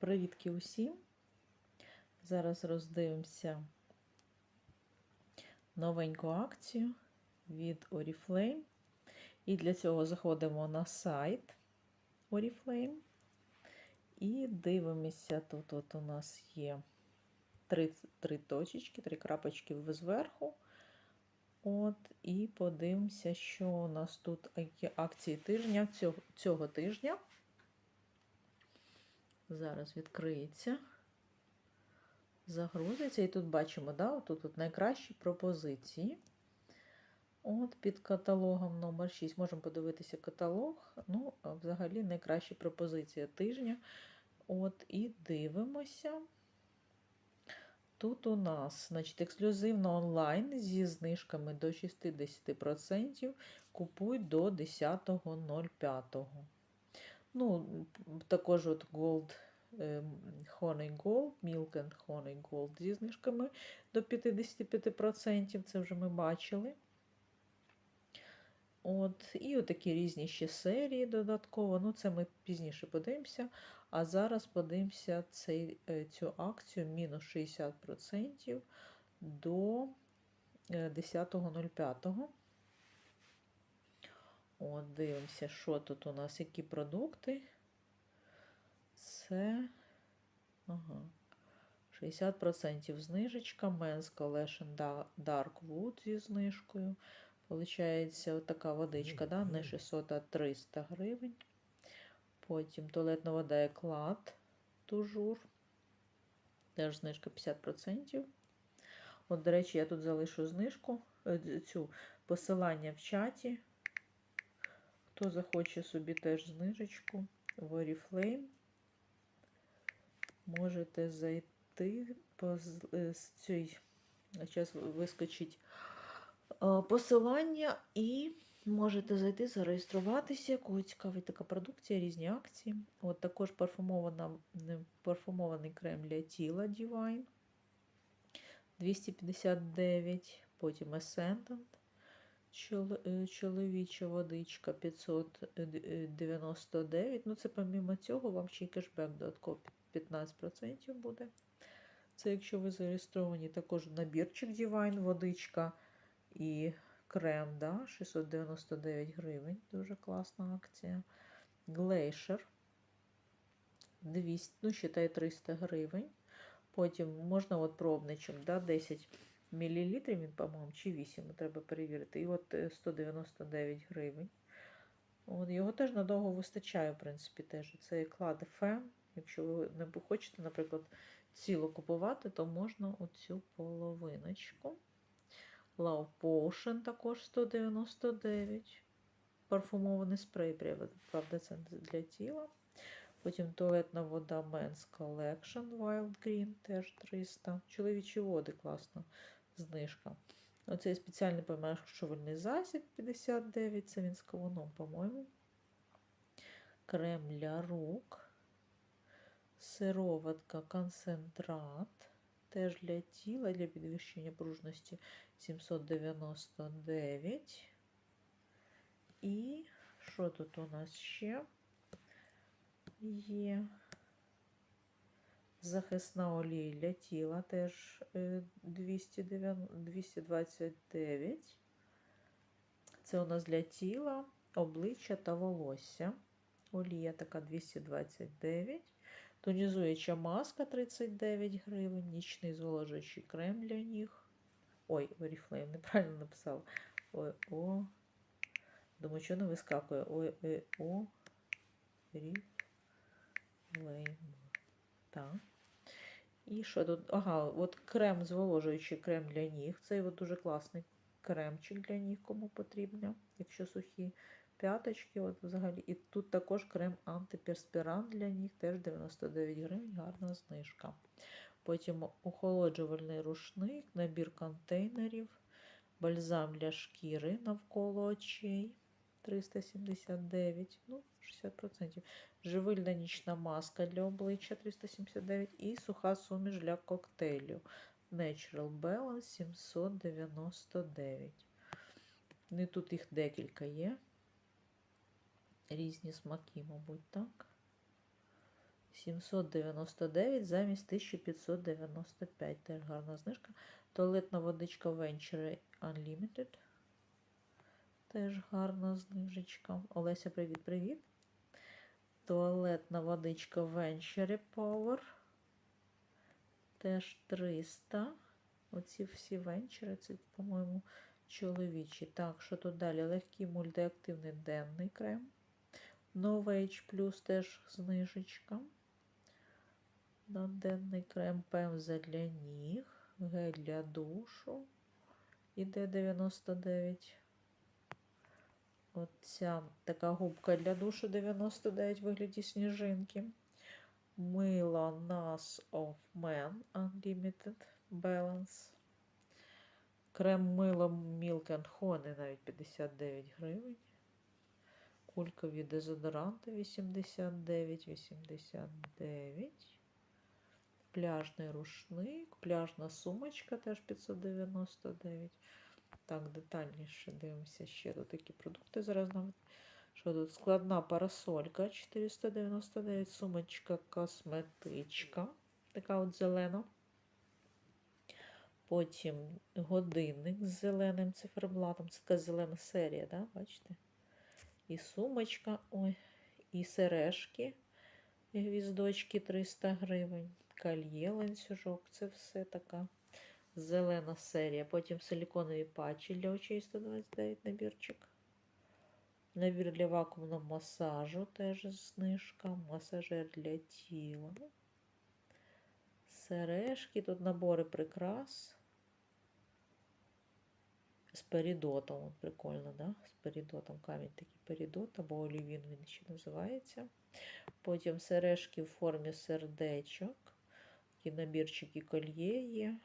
Привітки усім! Зараз роздивимося новеньку акцію від Oriflame. І для цього заходимо на сайт Oriflame і дивимося. Тут от у нас є три, три точечки, три крапочки зверху. От, і подивимося, що у нас тут які акції тижня цього, цього тижня. Зараз відкриється, загрузиться. І тут бачимо, да, тут, найкращі пропозиції. От під каталогом номер 6 можемо подивитися каталог. Ну, взагалі найкраща пропозиція тижня. От і дивимося. Тут у нас, значить, ексклюзивно онлайн зі знижками до 60%. Купуй до 10.05. Ну, також от Gold, Honey Gold, Milk and Honey Gold зі знижками до 55%, це вже ми бачили. От, І отакі різні ще серії додатково. Ну, це ми пізніше подивимося. А зараз подивимося цей, цю акцію мінус 60% до 10.05. От, дивимося, що тут у нас, які продукти. Це ага, 60% знижечка. Men's Collection Dark Wood зі знижкою. Получається, отака водичка, да? не 600, а 300 гривень. Потім туалетна вода Еклад Тужур. Теж знижка 50%. От, до речі, я тут залишу знижку, цю посилання в чаті. Хто захоче собі теж знижечку в Oriflame, можете зайти по з цієї, зараз вискочить посилання і можете зайти, зареєструватися. Кого цікавить така продукція, різні акції. От також парфумований крем для тіла Divine 259, потім Ascendant чоловіча водичка 599. Ну, це помімо цього, вам ще й кешбек додатково 15% буде. Це якщо ви зареєстровані, також набірчик Divine, водичка і крем, да, 699 гривень. Дуже класна акція. Glacier 200, ну, считай 300 гривень. Потім можна от пробничок, да, 10 мл, він, по-моєму, чи 8, треба перевірити. І от 199 гривень. От, Його теж надовго вистачає, в принципі, теж. Це клад FM. Якщо ви не хочете, наприклад, цілу купувати, то можна оцю половиночку. Love Potion також 199. Парфумований спрей, правда, це для тіла. Потім туалетна вода Men's Collection Wild Green теж 300. Чоловічі води класна знижка. Оцей спеціальний помешкувальний засіб 59, це він з кавуном, по-моєму. Крем для рук, сироватка, концентрат. Теж для тіла, для підвищення пружності 799. І що тут у нас ще є? Захисна олія для тіла теж 229. Це у нас для тіла, обличчя та волосся. Олія така 229. Тонізуюча маска 39 гривень, нічний зволожуючий крем для ніг. Ой, Oriflame, неправильно написав. Ой, о. Думаю, що не вискакує. Ой, е, о. Oriflame. Так. І що тут? Ага, от крем зволожуючий крем для ніг. Це от дуже класний кремчик для ніг, кому потрібно, якщо сухі п'яточки. от взагалі. І тут також крем антиперспірант для ніг, теж 99 гривень, гарна знижка. Потім охолоджувальний рушник, набір контейнерів, бальзам для шкіри навколо очей 379, ну, 60%. Живильна нічна маска для обличчя 379 і суха суміш для коктейлю Natural Balance 799. Ну, і тут їх декілька є. Різні смаки, мабуть, так. 799 замість 1595. Теж гарна знижка. Туалетна водичка Venture Unlimited. Теж гарна знижечка. Олеся, привіт-привіт. Туалетна водичка Venture Power. Теж 300. Оці всі венчури, це, по-моєму, чоловічі. Так, що тут далі? Легкий мультиактивний денний крем. Novage Plus теж знижечка. На денний крем пемза для ніг, гель для душу. Іде 99. Оця така губка для душу 99 вигляді сніжинки. Мило Nas of Man Unlimited Balance. Крем мило Milk and Honey навіть 59 гривень. Кулькові дезодоранти 89, 89. Пляжний рушник, пляжна сумочка теж 599. Так, детальніше дивимося ще тут такі продукти. Зараз нам. Що тут? Складна парасолька 499, сумочка косметичка. Така от зелена. Потім годинник з зеленим циферблатом. Це така зелена серія, да? бачите? І сумочка, ой, і сережки, і гвіздочки 300 гривень. Кольє, ланцюжок. Це все така зелена серія. Потім силіконові патчі для очей 129 набірчик. Набір для вакуумного масажу теж знижка. Масажер для тіла. Сережки, тут набори прикрас. З перідотом. От прикольно, да? З перідотом. Камінь такий перідот, або олівін він ще називається. Потім сережки в формі сердечок. Такі набірчики кольє є.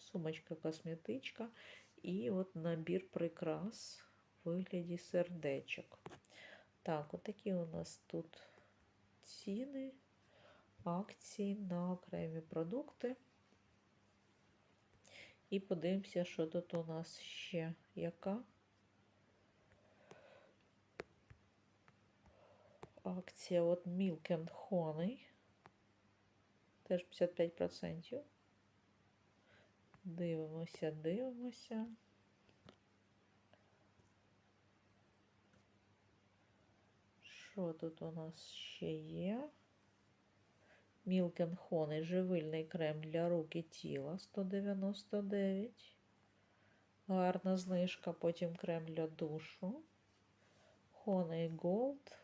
Сумочка косметичка. І от набір прикрас в вигляді сердечок. Так, от такі у нас тут ціни, акції на окремі продукти. І подивимося, що тут у нас ще яка. Акція от Milk and Honey. Теж 55%. Дивимося, дивимося. Що тут у нас ще є? And живильний крем для рук і тіла 199. Гарна знижка, потім крем для душу. Honey Gold.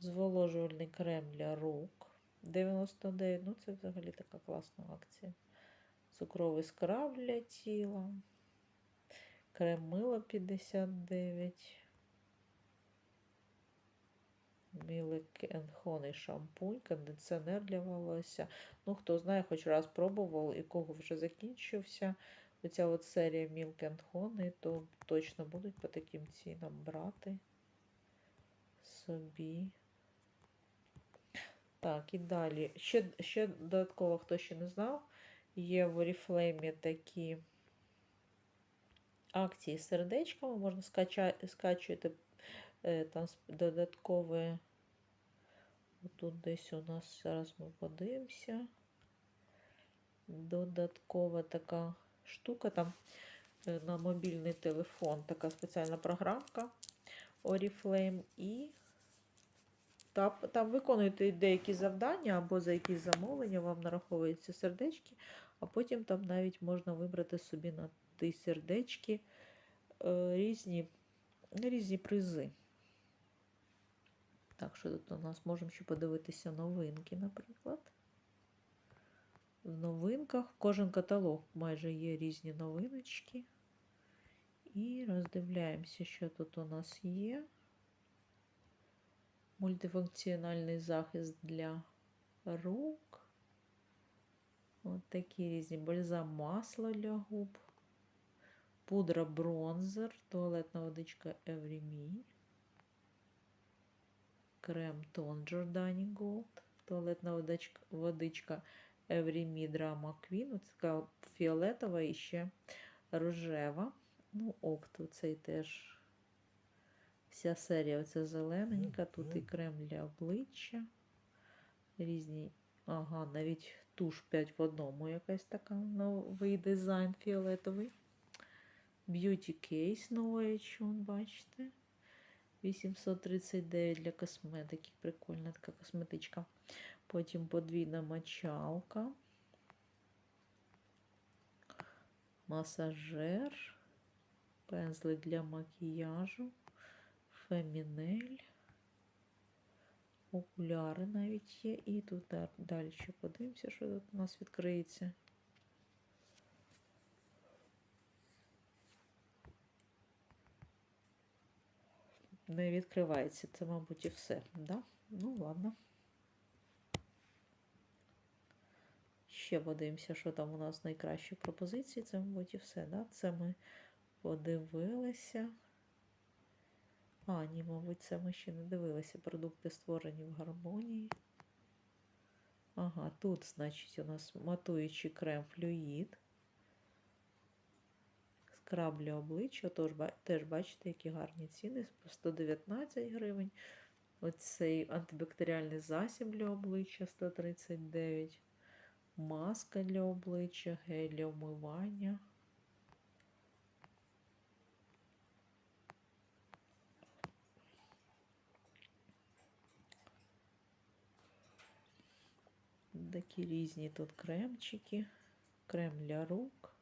Зволожувальний крем для рук 99. Ну, це взагалі така класна акція. Цукровий скраб для тіла. Крем мило 59. Milk and шампунь, кондиціонер для волосся. Ну, хто знає, хоч раз пробував і кого вже закінчився. Оця от серія Milk and то точно будуть по таким цінам брати собі. Так, і далі. Ще, ще додатково, хто ще не знав, є в Oriflame такі акції з сердечками. Можна скачувати е, там додаткове. Тут десь у нас, зараз ми подивимося. Додаткова така штука. Там е, на мобільний телефон така спеціальна програмка Oriflame. І там, там виконуєте деякі завдання або за якісь замовлення, вам нараховуються сердечки, а потім там навіть можна вибрати собі на ті сердечки е, різні, різні призи. Так, що тут у нас можемо ще подивитися новинки, наприклад. В новинках кожен каталог майже є різні новиночки. І роздивляємося, що тут у нас є. Мультифункціональний захист для рук. От такі різні бальзам масло для губ, пудра бронзер, туалетна водичка Everyme, крем тон Giordani Gold, туалетна водичка, водичка Everyme Drama Queen. Ось така фіолетова і ще рожева. Ну, опт, цей теж вся серія оця зелененька. Тут і крем для обличчя. Різні. Ага, навіть туш 5 в одному якась така новий дизайн фіолетовий. Beauty Case новий, он, бачите. 839 для косметики. Прикольна така косметичка. Потім подвійна мочалка. Масажер. Пензлик для макіяжу. Фемінель. Окуляри навіть є. І тут далі подивимося, що тут у нас відкриється. Не відкривається. Це, мабуть, і все. Да? Ну, ладно. Ще подивимося, що там у нас найкращі пропозиції. Це, мабуть, і все. Да? Це ми подивилися. А, ні, мабуть, це ми ще не дивилися. Продукти створені в гармонії. Ага, тут, значить, у нас матуючий крем флюїд. Скраб для обличчя. Тож, теж бачите, які гарні ціни. По 119 гривень. Оцей антибактеріальний засіб для обличчя 139. Маска для обличчя, гель для вмивання. Такі різні тут кремчики. Крем для рук.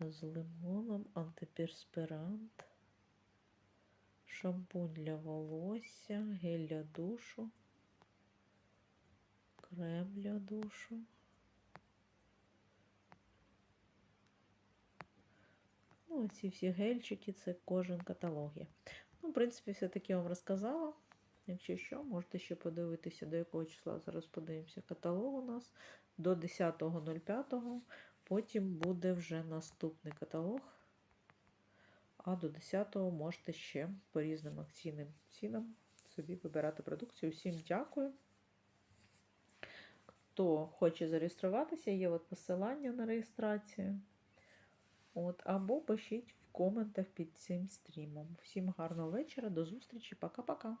З лимоном, антиперспирант. Шампунь для волосся, гель для душу. Крем для душу. Ну, ці всі гельчики, це кожен каталог є. Ну, в принципі, все-таки я вам розказала. Якщо що, можете ще подивитися, до якого числа. Зараз подивимося каталог у нас до 10.05. Потім буде вже наступний каталог. А до 10-го можете ще по різним акційним цінам собі вибирати продукцію. Всім дякую. Хто хоче зареєструватися, є от посилання на реєстрацію. От, або пишіть в коментах під цим стрімом. Всім гарного вечора, до зустрічі, пока-пока.